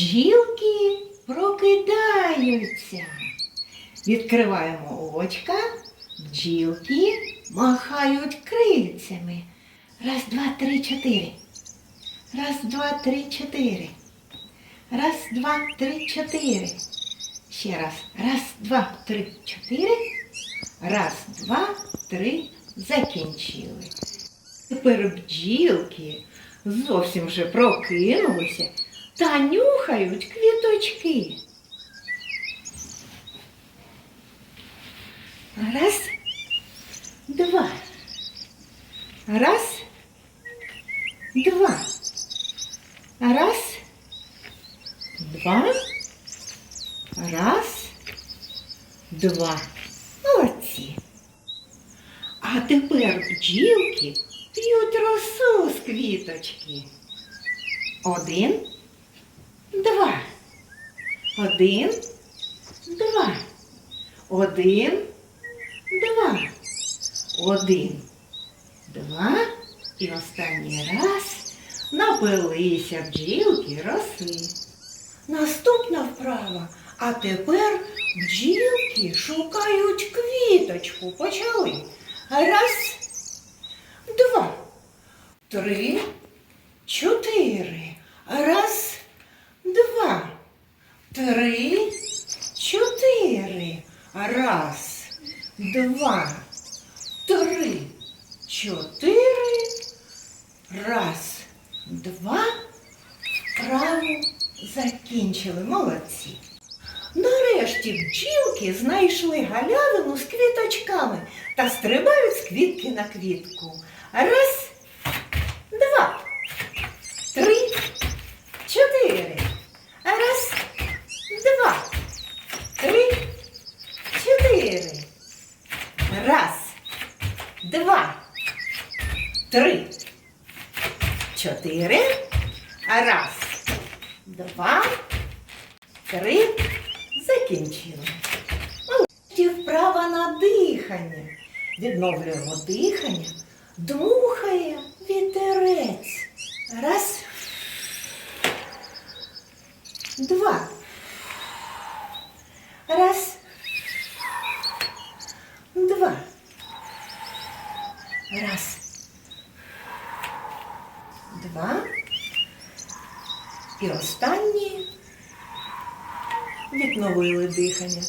Бджілки прокидаються. Відкриваємо очка, бджілки махають крильцями. Раз, два, три, чотири. Раз, два, три, чотири. Раз, два, три, чотири. Ще раз. Раз, два, три, чотири. Раз, два, три. Закінчили. Тепер бджілки зовсім вже прокинулися та нюхають квіточки. Раз, два. Раз, два. Раз, два. Раз, два. Молодці. А тепер бджілки п'ють росу з квіточки. Один, два. Один, два. Один, два. Один, два. І останній раз напилися бджілки роси. Наступна вправа. А тепер бджілки шукають квіточку. Почали. Раз, два, три, чотири. Раз, три, чотири. Раз, два, три, чотири. Раз, два. Вправу закінчили. Молодці. Нарешті бджілки знайшли галявину з квіточками та стрибають з квітки на квітку. Раз, два, три, чотири. Раз, два, три, чотири. Раз, два, три, чотири. Раз, два, три. Закінчили. Вправа на дихання. Відновлюємо дихання. Дмухає вітерець. Раз. Два. Раз. Два. Раз. Два. І останні відновили дихання.